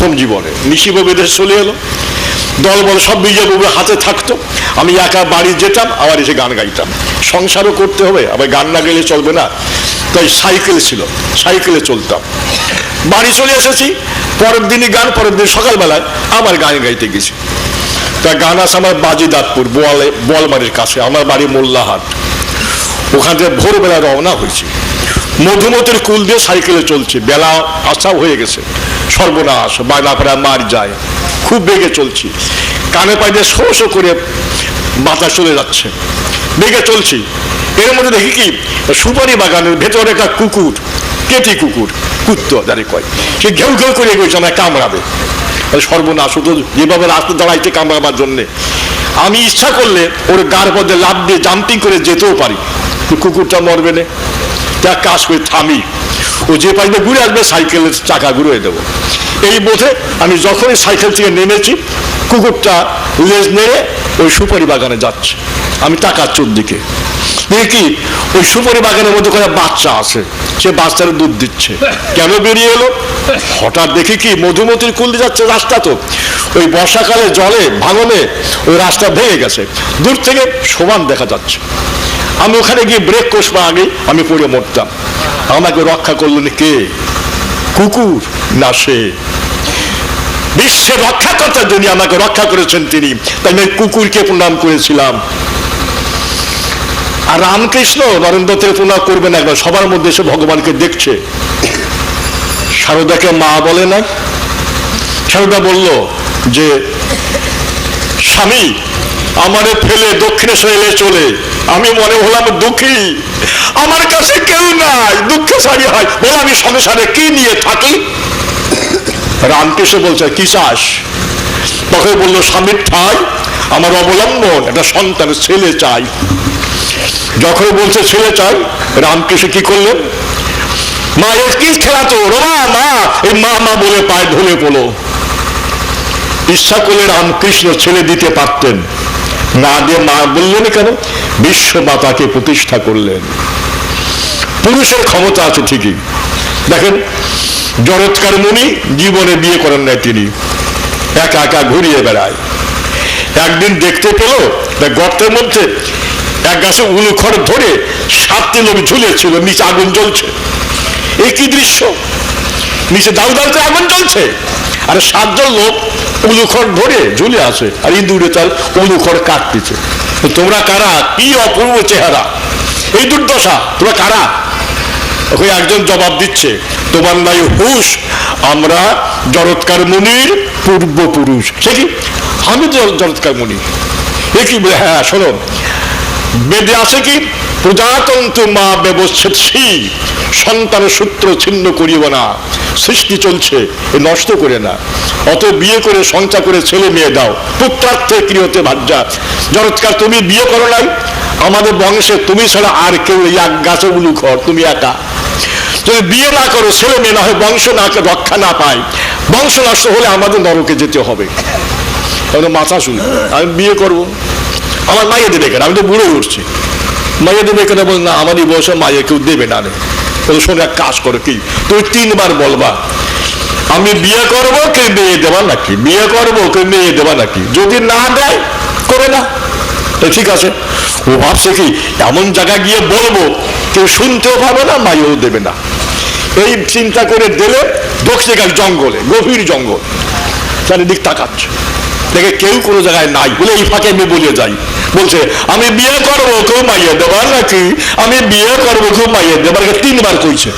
প্রথম জীবনে। নিশিব বিদেশ চলে এলো। দল বল সব বিজয়বাবু হাতে থাকতো। আমি একা বাড়ি যেতাম, আবার এসে গান গাইতাম। সংসারও করতে হবে, আবার গান না গেলে চলবে না। তাই সাইকেল ছিল, সাইকেলে চলতাম। বাড়ি চলে এসেছি, পরের দিনই গান, পরের দিন সকালবেলায় আবার গান গাইতে গেছি। তা গান আছে আমার বাজিদাতপুর বোয়ালে, বোয়ালমারির কাছে, আমার বাড়ি মোল্লাহাট। ওখান থেকে ভোরবেলা রওনা হয়েছি। মধুমতির কুল দিয়ে সাইকেলে চলছে, বেলা আশাও হয়ে গেছে। সর্বনাশ, বায়না মার যায়। খুব বেগে চলছি। কানে পায়ে দিয়ে শো শো করে বাতাস চলে যাচ্ছে। বেগে চলছি। এর মধ্যে দেখি কি? সুপারি বাগানের ভেতরে একটা কুকুর, কেটি কুকুর, কুত্ত, যারে কয়। সে ঘেউ ঘেউ করে গেছে আমায় কামড়াবে। সর্বনাশ শুধু যেভাবে রাস্তা দাঁড়াইতে কামড়াবার জন্যে। আমি ইচ্ছা করলে ওর গার মধ্যে লাভ দিয়ে জাম্পিং করে যেতেও পারি। তো কুকুরটা মরবে না। যা কাজ করে থামি। ও যে পাইবে ঘুরে আসবে সাইকেলের চাকা ঘুরে দেবো। এই বোধে আমি যখনই সাইকেল থেকে নেমেছি, কুকুরটা লেজ নেড়ে ওই সুপারি বাগানে যাচ্ছে। আমি ওর দিকে। দেখি ওই সুপারি বাগানের মধ্যে করে বাচ্চা আছে। সে বাচ্চার দুধ দিচ্ছে। কেন বেরিয়ে এলো? হঠাৎ দেখি কি, মধুমতির কুল যাচ্ছে রাস্তা তো। ওই বর্ষাকালে জলে, ভাঙনে ওই রাস্তা ভেঙে গেছে। দূর থেকে সমান দেখা যাচ্ছে। আমি ওখানে গিয়ে ব্রেক কষবা আগে আমি পড়ে মরতাম। আমাকে রক্ষা করলেন কে? কুকুর? না সে। বিশ্বের করার জন্য আমাকে রক্ষা করেছেন তিনি, তাই আমি কুকুরকে প্রণাম করেছিলাম। আর রামকৃষ্ণ নরেন্দ্র থেকে প্রণাম করবে না একবার, সবার মধ্যে এসে ভগবানকে দেখছে। সারদাকে মা বলে না? সারদা বলল যে, স্বামী আমারে ফেলে দক্ষিণেশ্বর এলে চলে। আমি মনে হলাম দুঃখী। আমার কাছে কেউ নাই। দুঃখে সারি হয়। বল আমি সংসারে কি নিয়ে থাকি? রামকৃষ্ণ বলছে, কি চাস? তখন বলল, স্বামীর ঠাই আমার অবলম্বন। একটা সন্তান ছেলে চাই। যখন বলছে, ছেলে চাই? রামকৃষ্ণ কি করলেন? মা এর কি খেলা তো রোমা মা এই মা মা বলে পায়ে ধরে পড়ল ইচ্ছা করলে রামকৃষ্ণ ছেলে দিতে পারতেন। না দিয়ে মা বললেন কেন? বিশ্ব মাতাকে প্রতিষ্ঠা করলেন। পুরুষের ক্ষমতা আছে ঠিকই। দেখেন জরৎকার মুনি জীবনে বিয়ে করেন নাই তিনি। একা একা ঘুরিয়ে বেড়ায়। একদিন দেখতে পেল গর্তের মধ্যে এক গাছে উলুখড় ধরে সাতটি লোক ঝুলেছিল, নিচে আগুন জ্বলছে। এই কি দৃশ্য? নিচে দাউ দাউ করে আগুন জ্বলছে। আর সাতজন লোক উলুখড় ধরে ঝুলে আছে আর ইঁদুরে তার উলুখড় কাটতেছে তোমরা কারা? কি অপূর্ব চেহারা। এই দুর্দশা, তোমরা কারা? ওই একজন জবাব দিচ্ছে, তোমার নাই হুশ, আমরা জরৎকার মুনির, পূর্বপুরুষ। সে কি? আমি জরৎকার মুনি এ কি বলে? হ্যাঁ শোনো। বেদে আছে কি? প্রজাতন্ত্র মা ব্যবচ্ছেদ সন্তান সূত্র ছিন্ন করিব না। সৃষ্টি চলছে, এ নষ্ট করে না। অত বিয়ে করে সংসার করে ছেলে মেয়ে দাও। পুত্রার্থে গৃহতে ভাজ্যা। জরৎকার তুমি বিয়ে করো নাই? আমাদের বংশে তুমি ছাড়া আর কেউ এক গাছে উলু ঘর, তুমি একা। যদি বিয়ে না করো, ছেলে মেয়ে না হয়, বংশ না, রক্ষা না পায়। বংশ নষ্ট হলে আমাদের নরকে যেতে হবে। মাথা শুনি, আমি বিয়ে করব। আমার মাইয়ে দেবে কেন আমি তো বুড়ো উঠছি। মাইয়ে দেবে কেন বল না, আমারই বয়সে মাইয়ে কেউ দেবে না রে। তাহলে শোনে এক কাজ করো কি, তুই তিনবার বলবা, আমি বিয়ে করব কে মেয়ে দেবা নাকি? বিয়ে করব কে মেয়ে দেবা নাকি? যদি না দেয় করে না। ঠিক আছে, ও ভাবছে কি, এমন জায়গায় গিয়ে বলব, কেউ শুনতেও পাবে না মাইও দেবে না। এই চিন্তা করে দিলে দক্ষিণ জঙ্গলে, গভীর জঙ্গল, চারিদিক তাকাচ্ছে। দেখে কেউ কোনো জায়গায় নাই, বলে এই ফাঁকে আমি বলে যাই। বলছে আমি বিয়ে করব, কেউ মাইয়ে দেবার নাকি? আমি বিয়ে করব, কেউ মাইয়ে দেবার? তিনবার কইছে।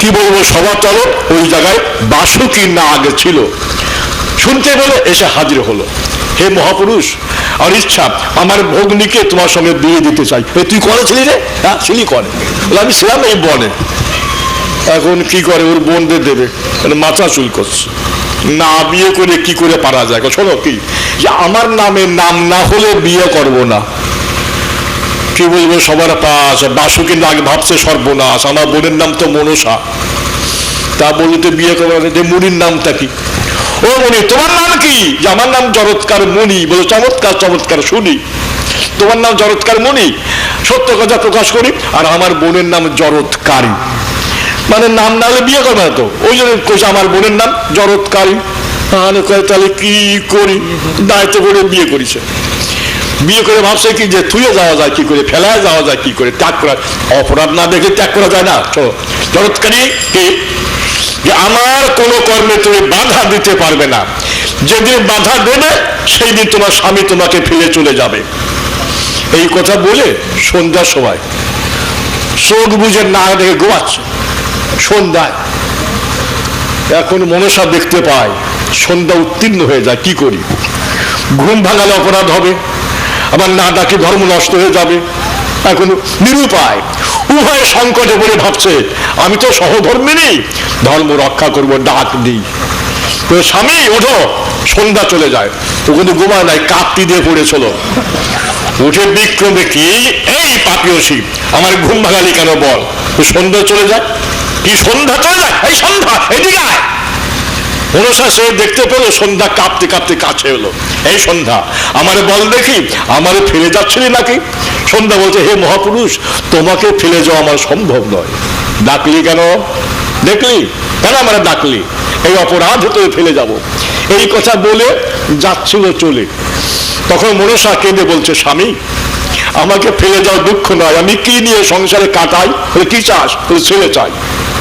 কি বলব, সবার তল ওই জায়গায় বাসুকি না আগে ছিল। শুনতে বলে এসে হাজির হলো। হে মহাপুরুষ, আর ইচ্ছা, আমার ভগ্নিকে তোমার সঙ্গে বিয়ে দিতে চাই। তুই করেছিলি রে? হ্যাঁ ছিলি করে। আমি ছিলাম এই বনে। এখন কি করে? ওর বোনদের দেবে। মানে মাথা চুল করছে। না, বিয়ে করে কি করে পারা যায় শোনো কি? যে আমার নামে নাম না হলে বিয়ে করব না। কি বলব, সবার পাশ। বাসুকি নাগ ভাবছে সর্বনাশ। আমার বোনের নাম তো মনসা। তা বলতে বিয়ে করব যে মুনির নামটা কি? ও মনি, তোমার নাম কি? যে আমার নাম জরৎকার মণি বলে, চমৎকার চমৎকার, শুনি। তোমার নাম জরৎকার মণি সত্য কথা প্রকাশ করি। আর আমার বোনের নাম জরৎকারী। মানে নাম না হলে বিয়ে করবে না তো? ওই জন্য কইছে আমার বোনের নাম জরৎকারী তাহলে তাহলে কি করি? দায়িত্ব করে বিয়ে করেছে। বিয়ে করে ভাবছে কি যে থুয়ে যাওয়া যায় কি করে, ফেলায় যাওয়া যায় কি করে, ত্যাগ করা অপরাধ না দেখে ত্যাগ করা যায় না? তো জরৎকারী কি? যে আমার কোনো কর্মে তুমি বাধা দিতে পারবে না। যেদিন বাধা দেবে সেই দিন তোমার স্বামী তোমাকে ফেলে চলে যাবে। এই কথা বলে সন্ধ্যার সময় চোখ বুঝে না দেখে ঘুমাচ্ছে। সন্ধ্যায়। এখন মনসা দেখতে পায়, সন্ধ্যা উত্তীর্ণ হয়ে যায়, কি করি? ঘুম ভাঙালে অপরাধ হবে আবার না ডাকে ধর্ম নষ্ট হয়ে যাবে। এখন নিরুপায়, উভয় সংকটে পড়ে ভাবছে, আমি তো সহধর্মিনী ধর্ম রক্ষা করব, ডাক দিই। তো স্বামী, ওঠো, সন্ধ্যা চলে যায়। তো কিন্তু ঘুমায় নাই কাঁপটি দিয়ে পড়ে পড়েছিল উঠে বিক্রমে কি, এই পাপিয়সী, আমার ঘুম ভাঙালি কেন বল? সন্ধ্যা চলে যায়। কি সন্ধ্যা চলে যায় এই সন্ধ্যা, এদিকে আয়। মনসা সে দেখতে পেল সন্ধ্যা কাঁপতে কাঁপতে কাছে এলো। এই সন্ধ্যা, আমারে বল দেখি, আমারে ফেলে যাচ্ছিলি নাকি? সন্ধ্যা বলছে, হে মহাপুরুষ, তোমাকে ফেলে যাওয়া আমার সম্ভব নয়। ডাকলি কেন? দেখলি? কেন আমরা ডাকলি? এই অপরাধ তোকে ফেলে যাব। এই কথা বলে যাচ্ছিল চলে। তখন মনসা কেঁদে বলছে, স্বামী, আমাকে ফেলে যাওয়া দুঃখ নয়। আমি কি নিয়ে সংসারে কাটাই? কি চাস? ছেলে চাই।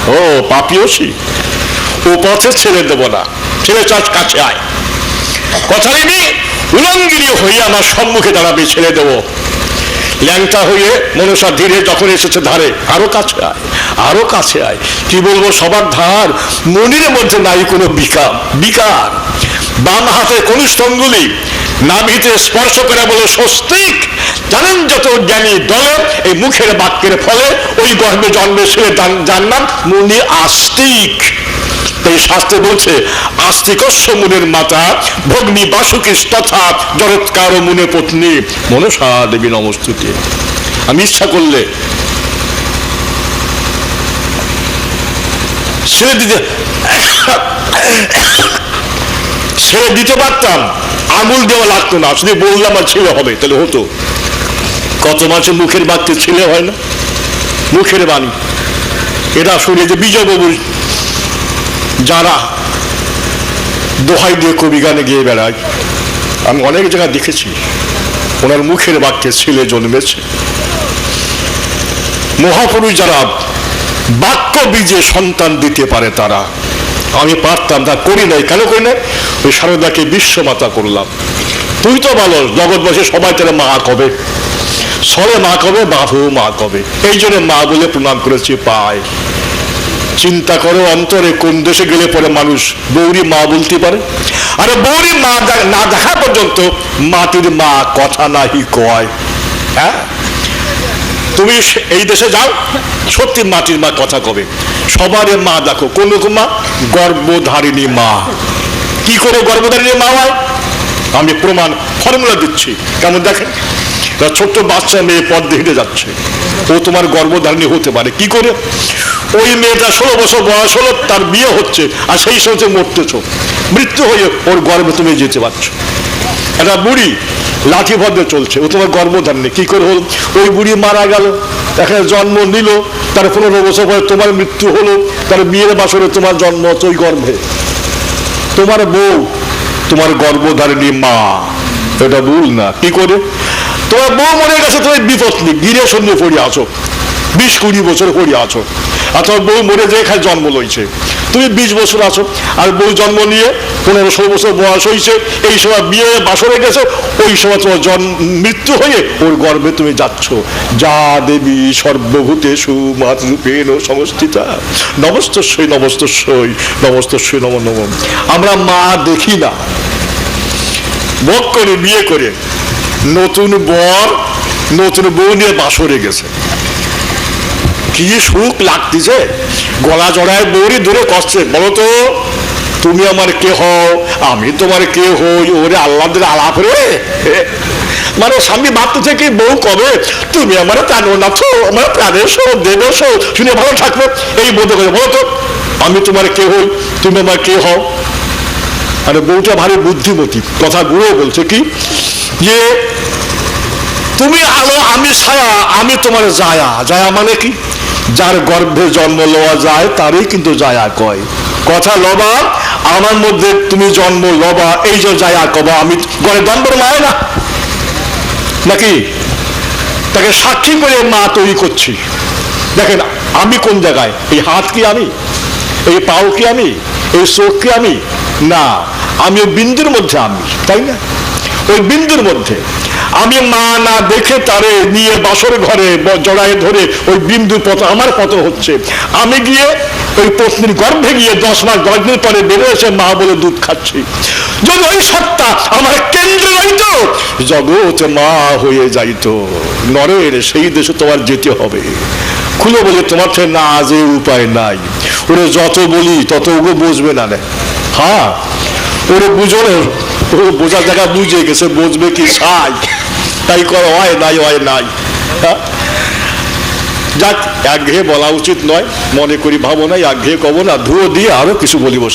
ও, পাপিয়সী। ও পথে ছেড়ে দেব না। ছেলে চাষ কাছে আয়। কথা নি উলঙ্গিনী হয়ে আমার সম্মুখে দাঁড়াবে, ছেড়ে দেব। ল্যাংটা হয়ে মনসা ধীরে যখন এসেছে ধারে, আরও কাছে আয়, আরও কাছে আয়। কি বলব, সবার ধার? মনির মধ্যে নাই কোনো বিকার বিকার। বাম হাতে কনিষ্ঠ অঙ্গুলি নাভিতে স্পর্শ করে বলে, স্বস্তিক জানেন যত জ্ঞানী দলে এই মুখের বাক্যের ফলে ওই গর্ভে জন্মে ছেলে যার মুনি আস্তিক। এই শাস্ত্রে বলছে, আস্তিকস্য মুনের মাতা, ভগ্নী বাসুকিস তথা জরৎকার মুনে পত্নী, মনসা দেবী নমস্তুতি। আমি ইচ্ছা করলে ছেড়ে দিতে ছেড়ে দিতে পারতাম। আঙুল দেওয়া লাগতো না। শুধু বললাম আর ছেলে হবে, তাহলে হতো। কত মাসে মুখের বাক্যে ছেলে হয় না? মুখের বাণী। এটা শুনে যে বিজয়বাবুর যারা দোহাই দিয়ে কবি গানে গিয়ে বেড়ায়, আমি অনেক জায়গায় দেখেছি, ওনার মুখের বাক্যে ছেলে জন্মেছে। মহাপুরুষ যারা বাক্য বীজে সন্তান দিতে পারে তারা আমি পারতাম তা করি নাই। কেন করি নাই? ওই সারদাকে বিশ্বমাতা করলাম। তুই তো বলো জগৎবাসী সবাই তাহলে মা কবে? সরে মা কবে বাহুও মা কবে? এই জন্য মা বলে প্রণাম করেছি, পায়। চিন্তা করো, অন্তরে কোন দেশে গেলে পরে মানুষ বৌরি মা বলতে পারে? আরে বৌরি মা না দেখা পর্যন্ত মাটির মা কথা নাহি কয়। হ্যাঁ? তুমি এই দেশে যাও, সত্যি মাটির মা কথা কবে? সবারে মা দেখো, কোন রকম মা? গর্ভধারিণী মা। কি করে গর্ভধারিণী মা হয়? আমি প্রমাণ ফর্মুলা দিচ্ছি। কেমন দেখেন? ছোট্ট বাচ্চা মেয়ে পদ্মে হেঁটে যাচ্ছে। ও তোমার গর্ভধারিণী হতে পারে। কি করে? ওই মেয়েটা ষোলো বছর বয়স হলো, তার বিয়ে হচ্ছে, আর সেই সময় মরতেছ। মৃত্যু হয়ে ওর গর্ভে তুমি যেতে পারছ। একটা বুড়ি লাঠি ভদ্রে চলছে। ও তোমার গর্ভধারণে কি করে হল? ওই বুড়ি মারা গেল, এখানে জন্ম নিল, তার পনেরো বছর পরে তোমার মৃত্যু হলো, তার বিয়ের বাসরে তোমার জন্ম হচ্ছে ওই গর্ভে। তোমার বউ, তোমার গর্ভধারিণী মা। এটা ভুল না। কি করে? তোমার বউ মরে গেছে, তুমি বিপদ নেই। গিরে সন্ধ্যে পড়ে আছো। বিশ কুড়ি বছর পড়ে আছো। আর তোমার বউ মরে যে এখানে জন্ম লইছে। তুমি বিশ বছর আছো, আর বউ জন্ম নিয়ে পনেরো ষোলো বছর বয়স হয়েছে, এই সময় বিয়ে বাসরে গেছে, ওই সময় তোমার জন্ম মৃত্যু হয়ে ওর গর্ভে তুমি যাচ্ছ। যা দেবী সর্বভূতেষু মাতৃপেণ সংস্থিতা নমস্তস্যই নমস্তস্যই নমস্তস্যই, নম নম। আমরা মা দেখি না। ভোগ করে, বিয়ে করে। নতুন বর, নতুন বউ নিয়ে বাসরে গেছে। কি সুখ লাগতেছে। গলা জড়ায় বৌরি দূরে কষ্টে। বলো তো, তুমি আমার কে হও? আমি তোমার কে হই? ওরে আল্লাহদের আলাপ রে। মানে স্বামী ভাবতে থেকে বউ কবে? তুমি আমার প্রাণনাথ আমার প্রাণের সো দেবের সো শুনে ভালো থাকবে। এই বোধ করে বলো তো, আমি তোমার কে হই? তুমি আমার কে হও? আরে বউটা ভারী বুদ্ধিমতী। কথা গুলো বলছে কি, যে তুমি আলো, আমি ছায়া, আমি তোমার জায়া। জায়া মানে কি? যার গর্ভে জন্ম লওয়া যায়, তারই কিন্তু যায়া কয়। কথা লবা, আমার মধ্যে তুমি জন্ম লবা, এই যে যায়া কবা, আমি গড়ে দম্বর মায় না। নাকি? তাকে সাক্ষী করে মা তৈরি করছি। দেখেন, আমি কোন জায়গায়? এই হাত কি আমি? এই পাও কি আমি? এই চোখ কি আমি? না, আমি ওই বিন্দুর মধ্যে আমি, তাই না? ওই বিন্দুর মধ্যে। আমি মা না দেখে তারে নিয়ে বাসর ঘরে জড়ায় ধরে ওই বিন্দু পত আমার পত হচ্ছে। আমি গিয়ে ওই পত্নীর গর্ভে গিয়ে দশ মাস, দশ দিন পরে বেরো এসে মা বলে দুধ খাচ্ছি। যদি ওই সত্তা আমার কেন্দ্রে রইতো, জগৎ মা হয়ে যাইতো। নরের সেই দেশে তোমার যেতে হবে। খুলে বলে তোমার থেকে না আজে উপায় নাই। ওরে যত বলি তত ওগো বুঝবে না হ্যাঁ ওরে বুঝোনো ও বোঝার জায়গা বুঝে গেছে, বুঝবে কি সাই। তাই কর হয় নাই হয় নাই। হ্যাঁ? যাক, একঘেয়ে বলা উচিত নয়। মনে করি ভাবো একঘেয়ে কব না। ধুয়ো দিয়ে আরও কিছু বলিব